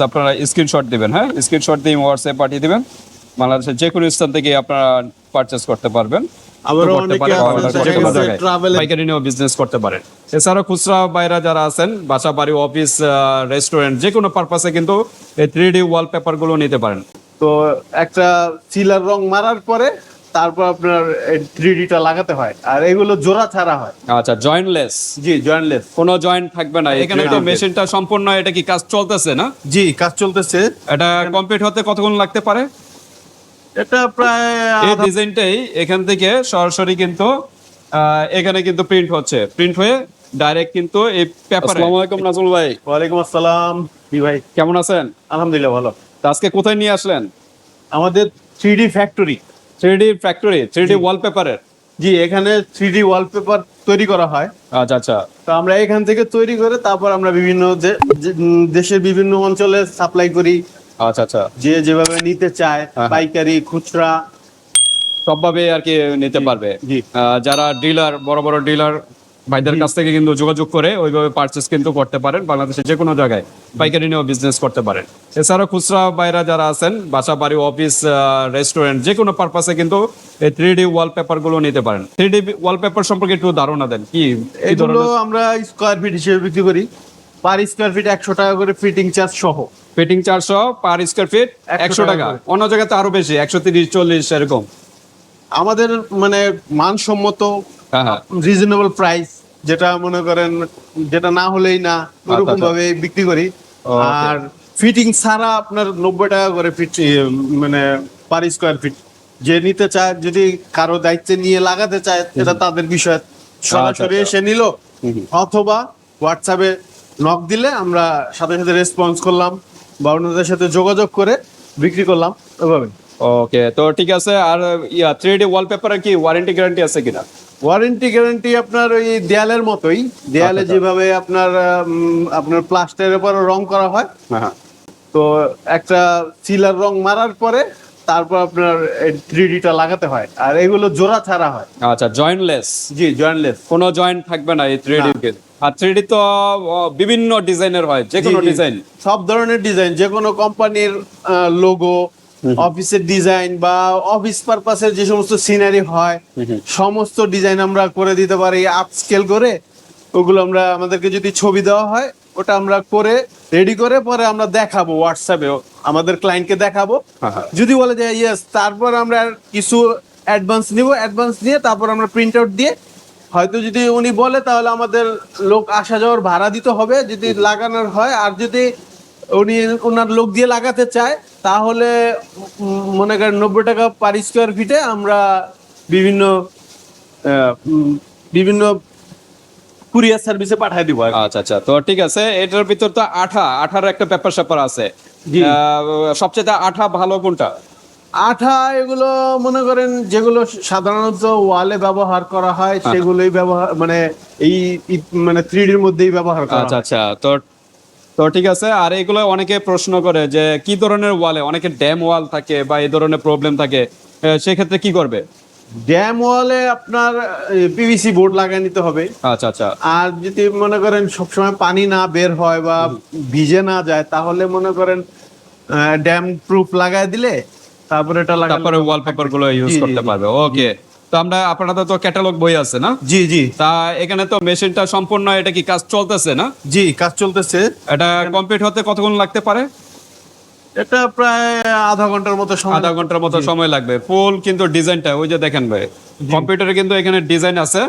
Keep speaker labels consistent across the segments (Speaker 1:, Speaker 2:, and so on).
Speaker 1: Just আপনারা screenshot দিবেন হ্যাঁ? স্ক্রিনশট দিয়ে হোয়াটসঅ্যাপ পাঠিয়ে দিবেন। বাংলাদেশের যে কোনো স্থান থেকে আপনারা পারচেস করতে পারবেন।
Speaker 2: আবারও অনেকে আছে
Speaker 1: পাইকারি নিয়েও বিজনেস করতে পারেন। এছাড়াও খুচরা বাইরা যারা আছেন বাসা বাড়ি অফিস রেস্টুরেন্ট যে কোনো পারপাসে কিন্তু এই থ্রি ডি ওয়ালপেপারগুলো নিতে পারেন।
Speaker 2: তো একটা সিলার রং মারার পরে তারপর আপনার থ্রি টা লাগাতে হয়। আর এগুলো জোড়া ছাড়া হয়।
Speaker 1: আচ্ছা জয়েন্টলেস
Speaker 2: জি জয়েন্টলেস
Speaker 1: কোনো জয়েন্ট থাকবে না এখানে তো মেশিনটা সম্পূর্ণ এটা কি কাজ চলতেছে না?
Speaker 2: জি কাজ চলতেছে।
Speaker 1: এটা কমপ্লিট হতে কতক্ষণ লাগতে পারে?
Speaker 2: এটা প্রায়
Speaker 1: এই ডিজাইনটাই এখান থেকে সরাসরি কিন্তু আহ, এখানে কিন্তু প্রিন্ট হচ্ছে। প্রিন্ট হয়ে ডাইরেক্ট কিন্তু এই পেপার আসসালামু আলাইকুম নাজমুল ভাই।
Speaker 2: ওয়ালাইকুম আসসালাম। জি ভাই।
Speaker 1: কেমন আছেন?
Speaker 2: আলহামদুলিল্লাহ ভালো।
Speaker 1: তো আজকে কোথায় নিয়ে আসলেন?
Speaker 2: আমাদের three D factory
Speaker 1: three D factory three D ওয়ালপেপারের।
Speaker 2: জি এখানে থ্রি ডি ওয়ালপেপার তৈরি করা হয়।
Speaker 1: আচ্ছা আচ্ছা।
Speaker 2: তো আমরা এখান থেকে তৈরি করে তারপর আমরা বিভিন্ন যে- দেশের বিভিন্ন অঞ্চলে সাপ্লাই করি।
Speaker 1: আচ্ছা আচ্ছা।
Speaker 2: যে যেভাবে নিতে চায়
Speaker 1: হ্যাঁ।
Speaker 2: পাইকারি খুচরা।
Speaker 1: সবভাবে আর কি নিতে পারবে। যারা ডিলার বড় বড় ডিলার ভাইদের কাছ থেকে কিন্তু যোগাযোগ করে ওইভাবে পারচেস কিন্তু করতে পারেন বাংলাদেশের যে কোনো জায়গায় পাইকারি নিয়েও বিজনেস করতে পারেন। এছাড়াও খুচরা বাইরা যারা আছেন বাসা বাড়ি অফিস রেস্টুরেন্ট যে কোনো পারপাসে কিন্তু এই থ্রি ডি ওয়ালপেপারগুলো নিতে পারেন। থ্রি ডি ওয়ালপেপার সম্পর্কে একটু ধারণা দেন কি
Speaker 2: এগুলো আমরা স্কোয়ার ফিট হিসেবে বিক্রি করি। পার স্কোয়ার ফিট একশো টাকা করে ফিটিং চার্জ সহ।
Speaker 1: ফিটিং চার্জ সহ পার স্কোয়ার ফিট একশো টাকা। অন্য জায়গাতে আরও বেশি একশো তিরিশ চল্লিশ এরকম।
Speaker 2: আমাদের মানে মানসম্মত রিজনেবল প্রাইস যেটা মনে করেন যেটা না হলেই না ওরকম
Speaker 1: আচ্ছা।
Speaker 2: ভাবে বিক্রি করি। আর ফিটিং ছাড়া আপনার নব্বই টাকা করে ফিট মানে পার স্কোয়ার ফিট যে নিতে চায় যদি কারও দায়িত্বে নিয়ে লাগাতে চায় এটা তাদের বিষয়। সরাসরি
Speaker 1: আচ্ছা।
Speaker 2: এসে নিল অথবা হোয়াটসঅ্যাপে নক দিলে আমরা সাথে সাথে রেসপন্স করলাম বা অন্যদের সাথে যোগাযোগ করে বিক্রি করলাম ওইভাবে
Speaker 1: ওকে তো ঠিক আছে আর ইয়া থ্রি ডি ওয়ালপেপারের কি ওয়ারেন্টি গ্যারান্টি আছে কিনা?
Speaker 2: ওয়ারেন্টি গ্যারান্টি আপনার ওই দেয়ালের মতোই। দেয়ালে
Speaker 1: আচ্ছা।
Speaker 2: যেভাবে আপনার আপনার প্লাস্টারের উপর রং করা হয়
Speaker 1: হ্যাঁ
Speaker 2: তো একটা সিলার রং মারার পরে তারপর আপনার থ্রি টা লাগাতে হয়। আর এগুলো জোড়া ছাড়া হয়।
Speaker 1: আচ্ছা জয়েন্টলেস
Speaker 2: জি জয়েন্টলেস
Speaker 1: কোনো জয়েন্ট থাকবে না এই থ্রি ডি আর থ্রি ডি তো বিভিন্ন ডিজাইনের হয় যে কোনো ডিজাইন।
Speaker 2: সব ধরনের ডিজাইন যে কোনো কোম্পানির লোগো অফিসের ডিজাইন বা অফিস পারপাসের যে সমস্ত সিনারি হয় সমস্ত ডিজাইন আমরা করে দিতে পারি আপস্কেল করে ওগুলো আমরা আমাদেরকে যদি ছবি দেওয়া হয় ওটা আমরা করে রেডি করে পরে আমরা দেখাবো হোয়াটসঅ্যাপেও আমাদের ক্লায়েন্টকে দেখাবো।
Speaker 1: হ্যাঁ, হ্যাঁ।
Speaker 2: যদি বলে যে ইয়েস তারপর আমরা কিছু অ্যাডভান্স নিব অ্যাডভান্স নিয়ে তারপর আমরা প্রিন্ট আউট দিয়ে হয়তো যদি উনি বলে তাহলে আমাদের লোক আসা যাওয়ার ভাড়া দিতে হবে যদি লাগানোর হয় আর যদি উনি ওনার লোক দিয়ে লাগাতে চায় তাহলে মনে করেন নব্বই টাকা পার স্কোয়ার ফিটে আমরা বিভিন্ন বিভিন্ন কুরিয়ার সার্ভিসে পাঠিয়ে দিব
Speaker 1: আচ্ছা আচ্ছা তো ঠিক আছে এটার ভিতর তো আঠা আঠার একটা পেপার স্যাপার আছে। সবচেয়ে আঠা ভালো কোনটা?
Speaker 2: আঠা এগুলো মনে করেন যেগুলো সাধারণত ওয়ালে ব্যবহার করা হয় সেগুলোই ব্যবহার মানে এই মানে থ্রি ডির মধ্যেই ব্যবহার করা
Speaker 1: আচ্ছা আচ্ছা তো তো ঠিক আছে আর এগুলো অনেকে প্রশ্ন করে যে কি ধরনের ওয়ালে অনেকে ড্যাম ওয়াল থাকে বা এই ধরনের প্রবলেম থাকে সেক্ষেত্রে কি করবে?
Speaker 2: ড্যাম ওয়ালে আপনার পিভিসি বোর্ড লাগিয়ে নিতে হবে।
Speaker 1: আচ্ছা আচ্ছা।
Speaker 2: আর যদি মনে করেন সবসময় পানি না বের হয় বা ভিজে না যায় তাহলে মনে করেন ড্যাম প্রুফ লাগায় দিলে তারপরে এটা লাগালে
Speaker 1: তারপরে ওয়ালপেপারগুলো ইউজ করতে পারবে ওকে তো আমরা আপনাদের তো ক্যাটালগ বই আছে না?
Speaker 2: জি জি।
Speaker 1: তা এখানে তো মেশিনটা সম্পূর্ণ এটা কি কাজ চলতেছে না?
Speaker 2: জি কাজ চলতেছে।
Speaker 1: এটা কমপ্লিট হতে কতক্ষণ লাগতে পারে?
Speaker 2: এটা প্রায় আধা ঘণ্টার মতো সময়।
Speaker 1: আধা ঘণ্টার মতো সময় লাগবে। ফুল কিন্তু ডিজাইনটা ওই যে দেখেন ভাই কম্পিউটারে কিন্তু এখানে ডিজাইন আছে।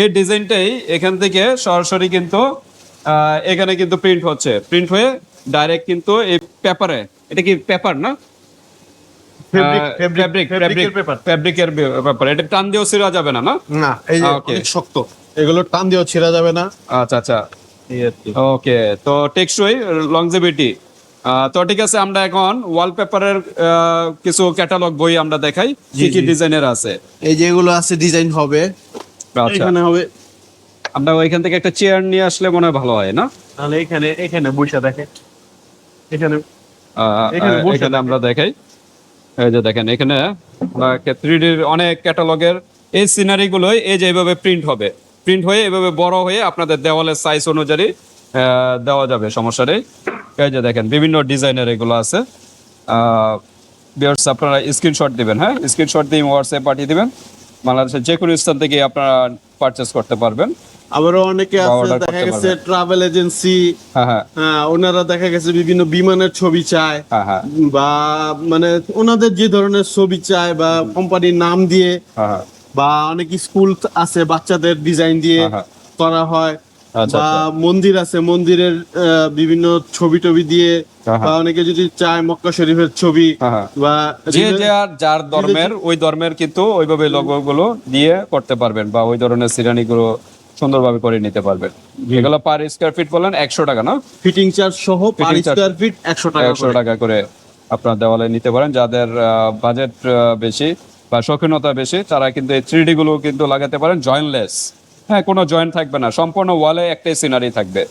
Speaker 1: এই ডিজাইনটাই এখান থেকে সরাসরি কিন্তু এখানে কিন্তু প্রিন্ট হচ্ছে। প্রিন্ট হয়ে ডাইরেক্ট কিন্তু এই পেপারে এটা কি পেপার না?
Speaker 2: ফেব্রিক
Speaker 1: ফেব্রিক
Speaker 2: ফেব্রিকের পেপার
Speaker 1: ফেব্রিকের পেপার এটা টান দিয়েও ছিঁড়া যাবে না না?
Speaker 2: না এই যে অনেক শক্ত। এগুলো টান দিয়েও ছেঁড়া যাবে না।
Speaker 1: আচ্ছা আচ্ছা।
Speaker 2: এই আর কি।
Speaker 1: ওকে তো টেকসই লংজিভিটি তো ঠিক আছে আমরা এখন ওয়ালপেপারের কিছু ক্যাটালগ বই আমরা দেখাই। কি কি ডিজাইনের আছে?
Speaker 2: এই যে এগুলো আছে ডিজাইন হবে।
Speaker 1: আচ্ছা।
Speaker 2: এখানে হবে।
Speaker 1: আমরা ওইখান থেকে একটা চেয়ার নিয়ে আসলে মনে হয় ভালো হয় না?
Speaker 2: তাহলে এখানে এখানে বসে দেখে। এখানে এখানে
Speaker 1: আমরা দেখাই। এই যে দেখেন, এখানে থ্রি ডির অনেক ক্যাটালগের এই সিনারি গুলোই এই যে এইভাবে প্রিন্ট হবে। প্রিন্ট হয়ে এভাবে বড় হয়ে আপনাদের দেওয়ালের সাইজ অনুযায়ী দেওয়া যাবে, সমস্যা এই যে দেখেন, বিভিন্ন ডিজাইনের এগুলো আছে। বিয়ার্স আপনারা স্ক্রিনশট দিবেন হ্যাঁ? স্ক্রিনশট দিয়ে হোয়াটসঅ্যাপ পাঠিয়ে দিবেন। বাংলাদেশের যে কোনো স্থান থেকে আপনারা পারচেস করতে পারবেন।
Speaker 2: আবারও অনেকে আছে দেখা গেছে ট্রাভেল এজেন্সি
Speaker 1: হ্যাঁ হ্যাঁ।
Speaker 2: ওনারা দেখা গেছে বিভিন্ন বিমানের ছবি চায়
Speaker 1: হ্যাঁ হ্যাঁ।
Speaker 2: বা মানে ওনাদের যে ধরনের ছবি চায় বা কোম্পানির নাম দিয়ে বা অনেক স্কুল আছে বাচ্চাদের ডিজাইন দিয়ে। করা হয়
Speaker 1: আচ্ছা,
Speaker 2: বা
Speaker 1: আচ্ছা।
Speaker 2: মন্দির আছে মন্দিরের বিভিন্ন ছবি টবি দিয়ে বা অনেকে যদি চায় মক্কা শরীফের ছবি। বা
Speaker 1: যে যার যার ধর্মের ওই ধর্মের কিন্তু ওইভাবে লোগো গুলো দিয়ে করতে পারবেন বা ওই ধরনের সিরানি গুলো সুন্দরভাবে করে নিতে পারবেন এগুলো পার স্কোয়ার ফিট বললেন একশো টাকা না?
Speaker 2: ফিটিং চার্জ সহ পার স্কোয়ার ফিট একশো টাকা
Speaker 1: একশো টাকা করে আপনার দেওয়ালে নিতে পারেন। যাদের বাজেট বেশি বা বেশি তারা কিন্তু এই থ্রি গুলো কিন্তু লাগাতে পারেন জয়েন্টলেস হ্যাঁ কোনো জয়েন্ট থাকবে না। সম্পূর্ণ ওয়ালে একটাই সিনারি থাকবে।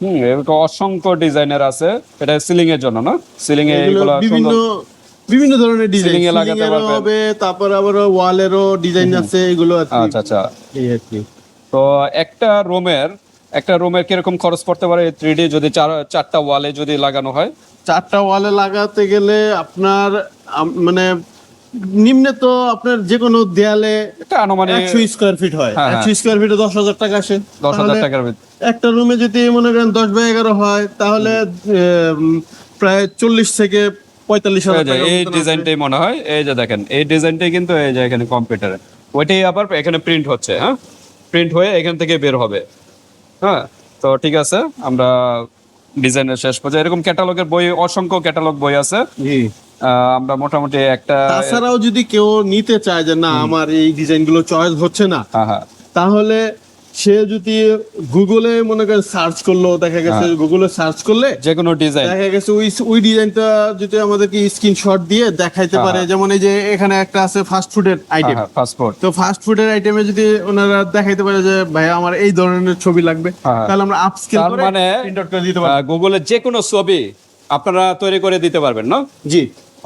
Speaker 1: হুম এরকম অসংখ্য ডিজাইনের আছে। এটা সিলিং এর জন্য না? সিলিং এ
Speaker 2: এগুলো বিভিন্ন বিভিন্ন ধরনের ডিজাইন
Speaker 1: এ লাগাতে পারবেন।
Speaker 2: তারপর আবার ওয়ালেরও ডিজাইন আছে এগুলো
Speaker 1: আচ্ছা আচ্ছা।
Speaker 2: এই আর কি।
Speaker 1: তো একটা রুমের একটা রুমের কীরকম খরচ পড়তে পারে থ্রি ডি যদি চার চারটা ওয়ালে যদি লাগানো হয়?
Speaker 2: চারটা ওয়ালে লাগাতে গেলে আপনার মানে নিম্নে তো আপনার যে কোনো দেয়ালে
Speaker 1: এটা আনুমানিক
Speaker 2: একশো স্কোয়ার ফিট হয়।
Speaker 1: হ্যাঁ,
Speaker 2: একশো স্কোয়ার ফিটে দশ হাজার টাকা আসে।
Speaker 1: দশ হাজার টাকার
Speaker 2: একটা রুমে যদি মনে করেন দশ বাই এগারো হয় তাহলে প্রায় চল্লিশ থেকে পঁয়তাল্লিশ হাজার
Speaker 1: এই এই ডিজাইনটাই মনে হয়। এই যে দেখেন এই ডিজাইনটাই কিন্তু এই যে এখানে কম্পিউটারে ওইটাই আবার এখানে প্রিন্ট হচ্ছে হ্যাঁ? প্রিন্ট হয়ে এখান থেকে বের হবে। হ্যাঁ তো ঠিক আছে আমরা ডিজাইনের শেষ পর্যায়ে এরকম ক্যাটালগের বই অসংখ্য ক্যাটালগ বই আছে। আমরা মোটামুটি একটা
Speaker 2: তাছাড়াও যদি কেউ নিতে চায় যে না আমার এই ডিজাইনগুলো চয়েস হচ্ছে না
Speaker 1: হ্যাঁ হ্যাঁ।
Speaker 2: তাহলে সে যদি গুগলে মনে করেন সার্চ করল দেখা গেছে
Speaker 1: হ্যাঁ।
Speaker 2: গুগলে সার্চ করলে
Speaker 1: যে কোনো ডিজাইন
Speaker 2: দেখা গেছে ওই ওই ডিজাইনটা যদি আমাদেরকে স্ক্রিনশট দিয়ে দেখাইতে পারে যেমন এই যে এখানে একটা আছে ফাস্ট ফুডের আইটেম
Speaker 1: হ্যাঁ
Speaker 2: তো ফাস্ট ফুডের আইটেমে যদি ওনারা দেখাইতে পারে যে ভাই আমার এই ধরনের ছবি লাগবে
Speaker 1: হ্যাঁ।
Speaker 2: তাহলে আমরা আপস্কেল করে
Speaker 1: মানে
Speaker 2: প্রিন্ট আউট করে দিতে পারি
Speaker 1: গুগলের যে কোনো ছবি আপনারা তৈরি করে দিতে পারবেন না
Speaker 2: জি।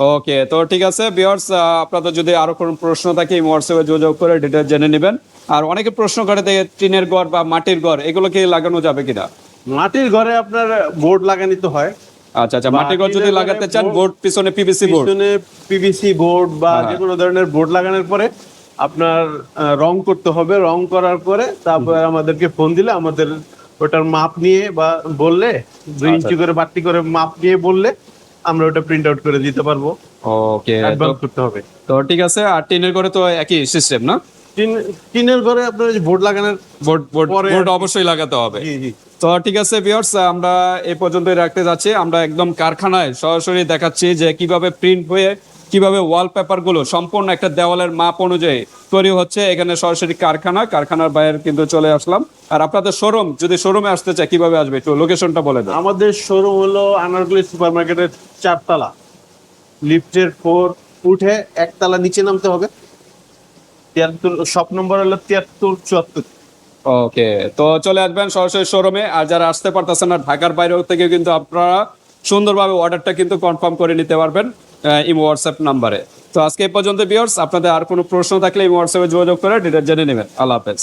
Speaker 1: ওকে তো ঠিক আছে বিয়ার্স আপনাদের যদি আরও কোনো প্রশ্ন থাকে এই হোয়াটসঅ্যাপে যোগাযোগ করে ডিটেল জেনে নেবেন। আর অনেকে প্রশ্ন করে যে টিনের ঘর বা মাটির ঘর এগুলো কি লাগানো যাবে কিনা?
Speaker 2: মাটির ঘরে আপনার বোর্ড লাগানি তো হয়।
Speaker 1: আচ্ছা আচ্ছা মাটির ঘর যদি লাগাতে চান বোর্ড পিছনে পিভিসি বোর্ড।
Speaker 2: পিছনে পিভিসি বোর্ড বা
Speaker 1: হ্যাঁ।
Speaker 2: যে কোনো ধরনের বোর্ড লাগানোর পরে আপনার রং করতে হবে। রং করার পরে তারপর আমাদেরকে ফোন দিলে আমাদের ওটার মাপ নিয়ে বা বললে দুই
Speaker 1: আচ্ছা।
Speaker 2: ইঞ্চি করে বাড়তি করে মাপ নিয়ে বললে আমরা ওটা প্রিন্ট আউট করে দিতে পারব।
Speaker 1: ওকে
Speaker 2: অ্যাডভান্স করতে হবে।
Speaker 1: তো ঠিক আছে আর টিনের ঘরে তো একই সিস্টেম না?
Speaker 2: টিন টিনের ঘরে আপনার বোর্ড লাগানোর
Speaker 1: বোর্ড বোর্ড বোর্ড অবশ্যই লাগাতে হবে।
Speaker 2: জি জি।
Speaker 1: তো ঠিক আছে ভিউয়ার্স আমরা এ পর্যন্তই রাখতে যাচ্ছি। আমরা একদম কারখানায় সরাসরি দেখাচ্ছি যে কীভাবে প্রিন্ট হয়ে কীভাবে ওয়ালপেপারগুলো সম্পূর্ণ একটা দেওয়ালের মাপ অনুযায়ী তৈরি হচ্ছে এখানে সরাসরি কারখানা কারখানার বাইরে কিন্তু চলে আসলাম। আর আপনাদের শোরুম যদি শোরুমে আসতে চায় কীভাবে আসবে? একটু লোকেশনটা বলে দেন।
Speaker 2: আমাদের শোরুম হলো আনারগুলি সুপার মার্কেটের চারতলা। লিফটের ফোর উঠে একতলা নিচে নামতে হবে। তিয়াত্তর শপ নম্বর হলো তিয়াত্তর চুয়াত্তর।
Speaker 1: ওকে তো চলে আসবেন সরাসরি শোরুমে আর যারা আসতে পারতেছেন না ঢাকার বাইরে থেকে কিন্তু আপনারা সুন্দরভাবে অর্ডারটা কিন্তু কনফার্ম করে নিতে পারবেন। ইমো হোয়াটসঅ্যাপ নাম্বারে তো আজকে এই পর্যন্ত বিয়ার্স আপনাদের আর কোনো প্রশ্ন থাকলে ইমো হোয়াটসঅ্যাপে যোগাযোগ করে ডিটেল জেনে নেবেন। আল্লাহ হাফেজ।